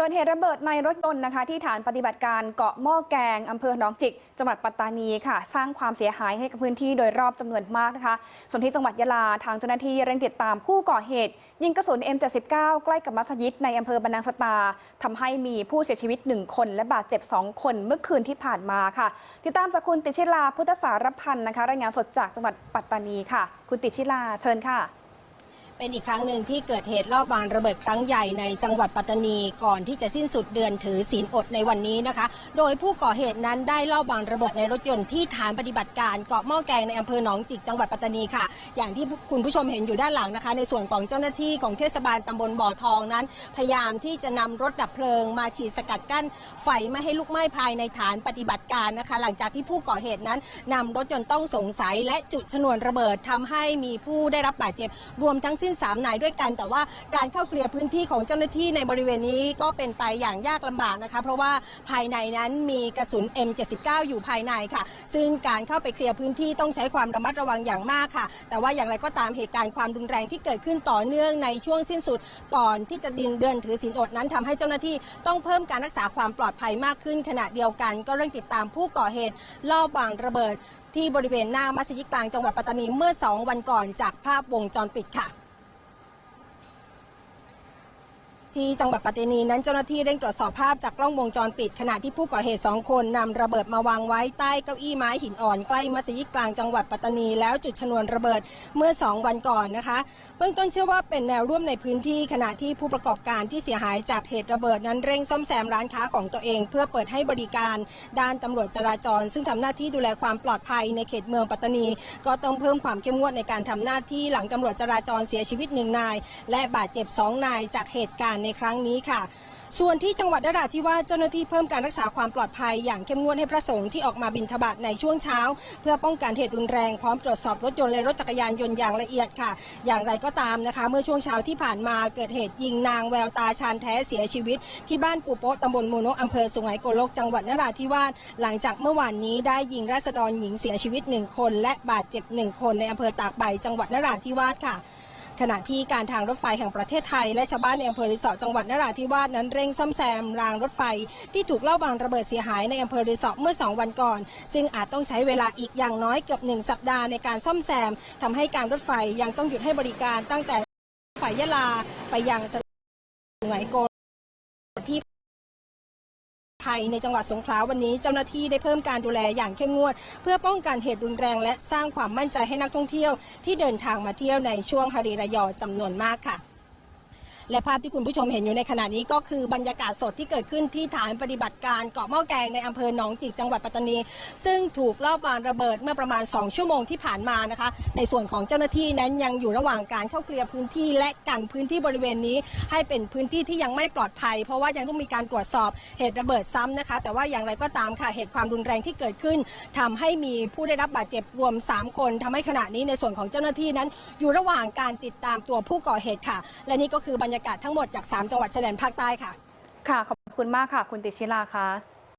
เกิดเหตุระเบิดในรถยนต์นะคะที่ฐานปฏิบัติการเกาะหม้อแกงอำเภอหนองจิก จังหวัดปัตตานีค่ะ สร้างความเสียหายให้กับพื้นที่โดยรอบจำนวนมากนะคะ ส่วนที่จังหวัดยะลาทางเจ้าหน้าที่เร่งติดตามผู้ก่อเหตุ ยิงกระสุน M79 ใกล้กับมัสยิดในอำเภอบรรนังสตาทำให้มีผู้เสียชีวิต 1 คน และบาดเจ็บ 2 คนเมื่อคืนที่ผ่านมาค่ะ ติดตามจากคุณติชิลาพุทธสารพันธ์นะคะรายงานสดจากจังหวัดปัตตานีค่ะ คุณติชิลาเชิญค่ะ เป็นอีกครั้งหนึ่งที่เกิดเหตุรอบวางระเบิดครั้งใหญ่ในจังหวัดปัตตานีก่อนที่จะสิ้นสุดเดือนถือศีลอดในวันนี้นะคะ โดยผู้ก่อเหตุนั้นได้ลอบวางระเบิดในรถยนต์ที่ฐานปฏิบัติการเกาะหม้อแกงในอำเภอหนองจิกจังหวัดปัตตานีค่ะ อย่างที่คุณผู้ชมเห็นอยู่ด้านหลังนะคะ ในส่วนของเจ้าหน้าที่ของเทศบาลตำบลบ่อทองนั้น พยายามที่จะนำรถดับเพลิง มาฉีดสกัดกั้นไฟไม่ให้ลุกไหม้ภายในฐานปฏิบัติการนะคะ หลังจากที่ผู้ก่อเหตุนั้นนำรถยนต์ต้องสงสัยและจุดชนวนระเบิดทำให้มีผู้ได้รับบาดเจ็บรวมทั้งสิ้น3 นายด้วยกัน แต่ว่าการเข้าเคลียร์พื้นที่ของเจ้าหน้าที่ในบริเวณนี้ก็เป็นไปอย่างยากลำบากนะคะ เพราะว่าภายในนั้นมีกระสุน M79 อยู่ภายในค่ะ ซึ่งการเข้าไปเคลียร์พื้นที่ต้องใช้ความระมัดระวังอย่างมากค่ะ แต่ว่าอย่างไรก็ตามเหตุการณ์ความรุนแรงที่เกิดขึ้นต่อเนื่องในช่วงสิ้นสุดก่อนที่จะดินเดือนถือศีลอดนั้นทำให้เจ้าหน้าที่ต้องเพิ่มการรักษาความปลอดภัยมากขึ้นขณะเดียวกัน ก็เร่งติดตามผู้ก่อเหตุลอบวางระเบิดที่บริเวณหน้ามัสยิดกลางจังหวัดปัตตานีเมื่อ 2 วันก่อนจากภาพวงจรปิดค่ะ ที่จังหวัดปัตตานีนั้นเจ้าหน้าที่เร่งตรวจสอบภาพจากกล้องวงจรปิดขณะที่ผู้ก่อเหตุสองคนนำระเบิดมาวางไว้ใต้เก้าอี้ไม้หินอ่อนใกล้มัสยิดกลางจังหวัดปัตตานีแล้วจุดชนวนระเบิดเมื่อ 2 วันก่อนนะคะเบื้องต้นเชื่อว่าเป็นแนวร่วมในพื้นที่ขณะที่ผู้ประกอบการที่เสียหายจากเหตุระเบิดนั้นเร่งซ่อมแซมร้านค้าของตัวเอง เพื่อเปิดให้บริการด้านตำรวจจราจร ซึ่งทำหน้าที่ดูแลความปลอดภัยในเขตเมืองปัตตานี ก็ต้องเพิ่มความเข้มงวดในการทำหน้าที่หลังตำรวจจราจรเสียชีวิตหนึ่งนาย และบาดเจ็บสองนายจากเหตุการณ์ในครั้งนี้ค่ะ ส่วนที่จังหวัดนราธิวาสเจ้าหน้าที่เพิ่มการรักษาความปลอดภัยอย่างเข้มงวดให้พระสงฆ์ที่ออกมาบิณฑบาตในช่วงเช้า เพื่อป้องกันเหตุรุนแรงพร้อมตรวจสอบรถยนต์และรถจักรยานยนต์อย่างละเอียดค่ะ อย่างไรก็ตามนะคะ เมื่อช่วงเช้าที่ผ่านมาเกิดเหตุยิงนางแววตาชานแท้เสียชีวิต ที่บ้านปูโป๊ะตำบลมูโนอำเภอสุไหงโกลกจังหวัดนราธิวาสหลังจากเมื่อวานนี้ได้ยิงราษฎรหญิงเสียชีวิตหนึ่งคน และบาดเจ็บหนึ่งคนในอำเภอตากใบจังหวัดนราธิวาสค่ะ ขณะที่การทางรถไฟแห่งประเทศไทย และชาวบ้านในอำเภอริสอร์ทจังหวัดนราธิวาสนั้นเร่งซ่อมแซมรางรถไฟ ที่ถูกเล่าบางระเบิดเสียหายในอำเภอริสอร์ทเมื่อ 2 วันก่อน ซึ่งอาจต้องใช้เวลาอีกอย่างน้อยเกือบ 1 สัปดาห์ในการซ่อมแซมทำให้การรถไฟยังต้องหยุดให้บริการตั้งแต่ฝ่ายยะลาไปยังสไหงโก ไทยในจังหวัดสงขลาวันนี้เจ้าหน้าที่ได้เพิ่มการดูแลอย่างเข้มงวด เพื่อป้องกันเหตุรุนแรงและสร้างความมั่นใจให้นักท่องเที่ยวที่เดินทางมาเที่ยวในช่วงฮาริรายอจำนวนมากค่ะ และภาพที่คุณผู้ชมเห็นอยู่ในขณะนี้ก็คือบรรยากาศสดที่เกิดขึ้นที่ฐานปฏิบัติการเกาะหม้อแกงในอำเภอหนองจิกจังหวัดปัตตานี ซึ่งถูกลอบวางระเบิดเมื่อประมาณ 2 ชั่วโมงที่ผ่านมานะคะ ในส่วนของเจ้าหน้าที่นั้นยังอยู่ระหว่างการเข้าเคลียร์พื้นที่และกันพื้นที่บริเวณนี้ ให้เป็นพื้นที่ที่ยังไม่ปลอดภัย เพราะว่ายังต้องมีการตรวจสอบเหตุระเบิดซ้ำนะคะ แต่ว่าอย่างไรก็ตามค่ะเหตุความรุนแรงที่เกิดขึ้นทำให้มีผู้ได้รับบาดเจ็บรวม 3 คนทำให้ขณะนี้ในส่วนของเจ้าหน้าที่นั้น อยู่ระหว่างการติดตามตัวผู้ก่อเหตุค่ะ และนี่ก็คือบรรยากาศทั้งหมดจาก 3 จังหวัดชายแดนภาคใต้ค่ะ ค่ะ ขอบคุณมากค่ะ คุณติชิลาค่ะ